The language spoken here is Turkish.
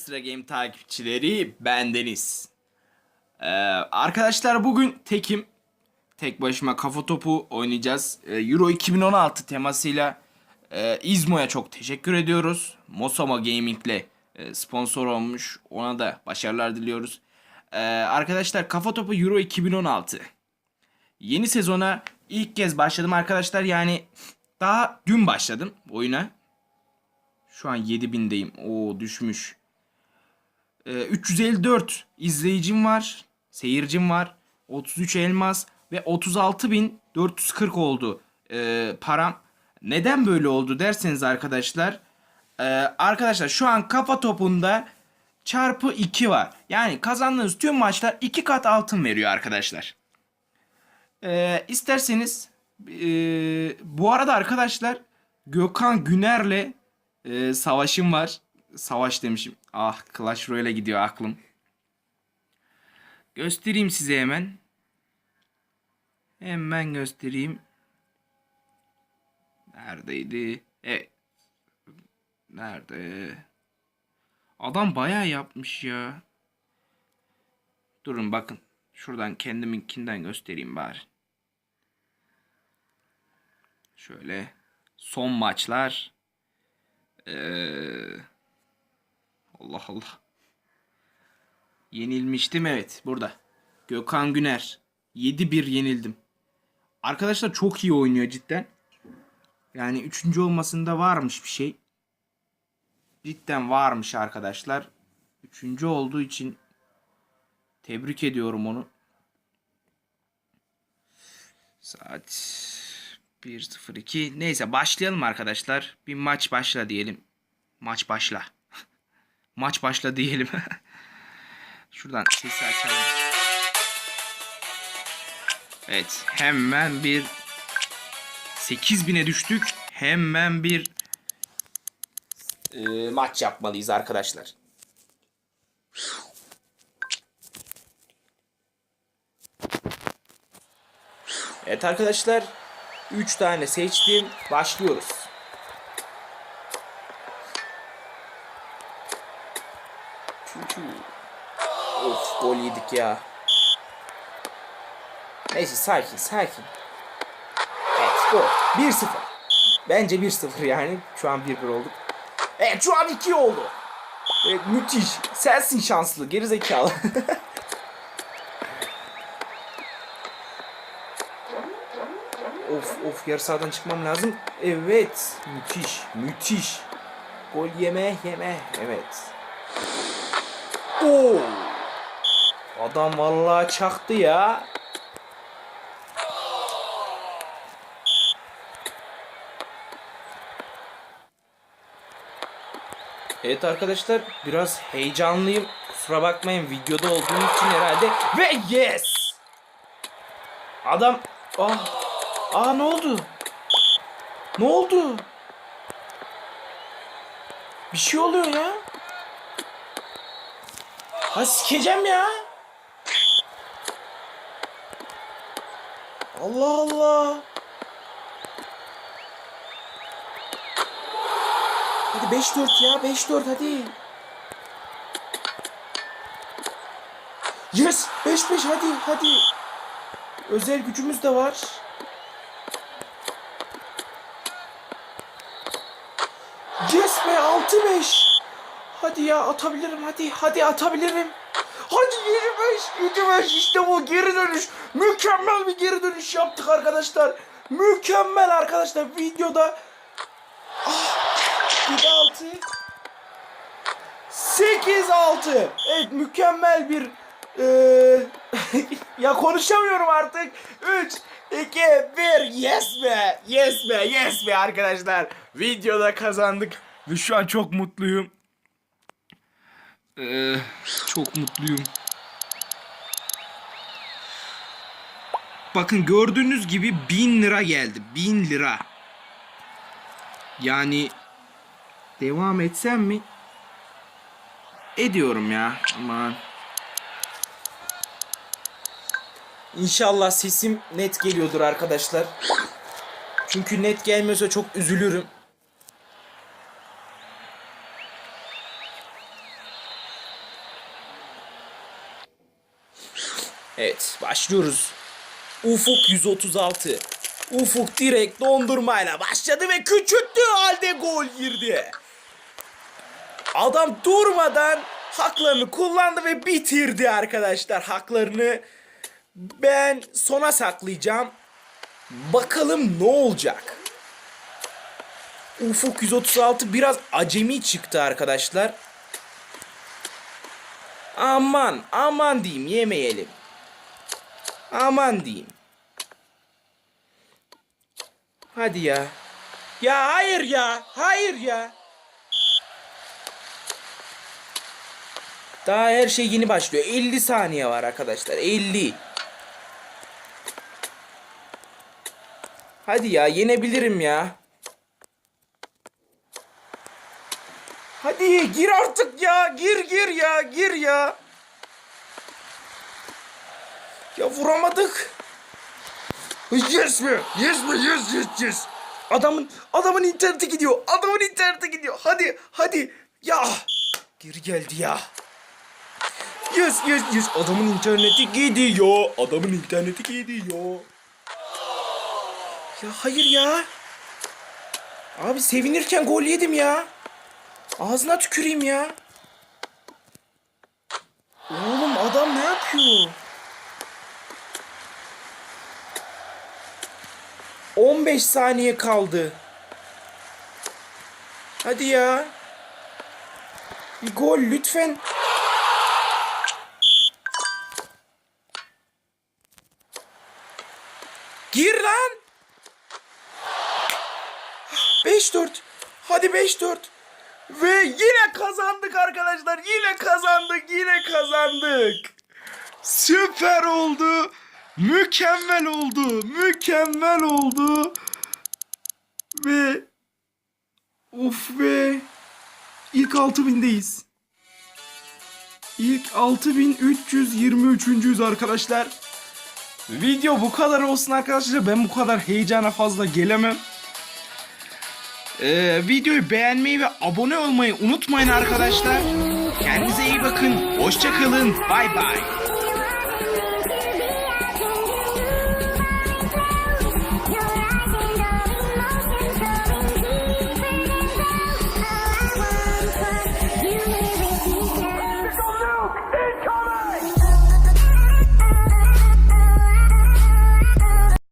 Extra Game takipçileri bendeniz. Ee, arkadaşlar bugün tekim. Tek başıma kafa topu oynayacağız. Ee, Euro 2016 temasıyla e, İzmo'ya çok teşekkür ediyoruz. Mosoma Gaming'le e, sponsor olmuş. Ona da başarılar diliyoruz. Ee, arkadaşlar kafa topu Euro 2016. Yeni sezona ilk kez başladım arkadaşlar. Yani daha dün başladım oyuna. Şu an 7000'deyim. Oo düşmüş. Ee, 354 izleyicim var. Seyircim var. 33 elmas ve 36.440 oldu ee, param. Neden böyle oldu derseniz arkadaşlar. ee, arkadaşlar şu an kafa topunda çarpı 2 var. Yani kazandığınız tüm maçlar 2 kat altın veriyor arkadaşlar. Ee, isterseniz ee, bu arada arkadaşlar Gökhan Güner'le ee, savaşım var. Savaş demişim. Ah Clash Royale'e gidiyor aklım. Göstereyim size hemen. Hemen göstereyim. Neredeydi? Evet. Nerede? Adam bayağı yapmış ya. Durun bakın. Şuradan kendiminkinden göstereyim bari. Şöyle. Son maçlar. Ee, Allah Allah. Yenilmiştim evet burada. Gökhan Güner. 7-1 yenildim. Arkadaşlar çok iyi oynuyor cidden. Yani üçüncü olmasında varmış bir şey. Cidden varmış arkadaşlar. Üçüncü olduğu için tebrik ediyorum onu. Saat 1.02. Neyse başlayalım arkadaşlar. Bir maç başla diyelim. Maç başla. Maç başla diyelim. Şuradan sesi açalım. Evet hemen bir 8000'e düştük. Hemen bir e, maç yapmalıyız arkadaşlar. Evet arkadaşlar 3 tane seçtim. Başlıyoruz. Ya. Neyse sakin sakin. Evet gol. 1-0. Bence 1-0 yani. Şu an 1-1 olduk. Evet şu an 2 oldu. Evet müthiş. Sensin şanslı. Gerizekalı. Of of yarı sahadan çıkmam lazım. Evet. Müthiş. Müthiş. Gol yeme yeme. Evet. Oo. Adam vallahi çaktı ya. Evet arkadaşlar biraz heyecanlıyım. Kusura bakmayın videoda olduğum için herhalde. Ve yes! Adam... Ah Aa ne oldu? Ne oldu? Bir şey oluyor ya. Ha sikeceğim ya. Allah Allah. Hadi 5-4 ya 5-4 hadi. Yes 5-5 hadi hadi. Özel gücümüz de var. Yes be 6-5. Hadi ya atabilirim hadi. Hadi atabilirim. Hadi 25. 25 işte bu geri dönüş. Mükemmel bir geri dönüş yaptık arkadaşlar. Mükemmel arkadaşlar videoda. Ah, 7-6. 8-6. Evet mükemmel bir eee, ya konuşamıyorum artık. 3 2 1 yes be. Yes be. Yes be arkadaşlar. Videoda kazandık ve şu an çok mutluyum. Ee, çok mutluyum. Bakın gördüğünüz gibi 1000 lira geldi. 1000 lira. Yani devam etsem mi? Ediyorum ya. Aman. İnşallah sesim net geliyordur arkadaşlar. Çünkü net gelmiyorsa çok üzülürüm. Evet başlıyoruz. Ufuk 136. Ufuk direkt dondurmayla başladı ve küçülttü halde gol girdi. Adam durmadan haklarını kullandı ve bitirdi arkadaşlar haklarını. Ben sona saklayacağım. Bakalım ne olacak. Ufuk 136 biraz acemi çıktı arkadaşlar. Aman aman diyeyim yemeyelim. Aman diyeyim. Hadi ya. Ya hayır ya. Hayır ya. Daha her şey yeni başlıyor. 50 saniye var arkadaşlar. 50. Hadi ya yenebilirim ya. Hadi gir artık ya. Gir gir ya. Gir ya. Ya vuramadık. Yes mi? Yes mi? Yes yes yes. Adamın adamın interneti gidiyor. Adamın interneti gidiyor. Hadi hadi. Ya geri geldi ya. Yes yes yes. Adamın interneti gidiyor. Adamın interneti gidiyor. Ya hayır ya. Abi sevinirken gol yedim ya. Ağzına tüküreyim ya. Oğlum adam ne yapıyor? 15 saniye kaldı. Hadi ya. Bir gol lütfen. Gir lan. 5-4. Hadi 5-4. Ve yine kazandık arkadaşlar. Yine kazandık. Yine kazandık. Süper oldu. Mükemmel oldu. Mükemmel oldu. Ve of be. İlk 6000'deyiz. İlk 6323'üncüyüz arkadaşlar. Video bu kadar olsun arkadaşlar. Ben bu kadar heyecana fazla gelemem. Ee, videoyu beğenmeyi ve abone olmayı unutmayın arkadaşlar. Kendinize iyi bakın. Hoşçakalın. Bay bay.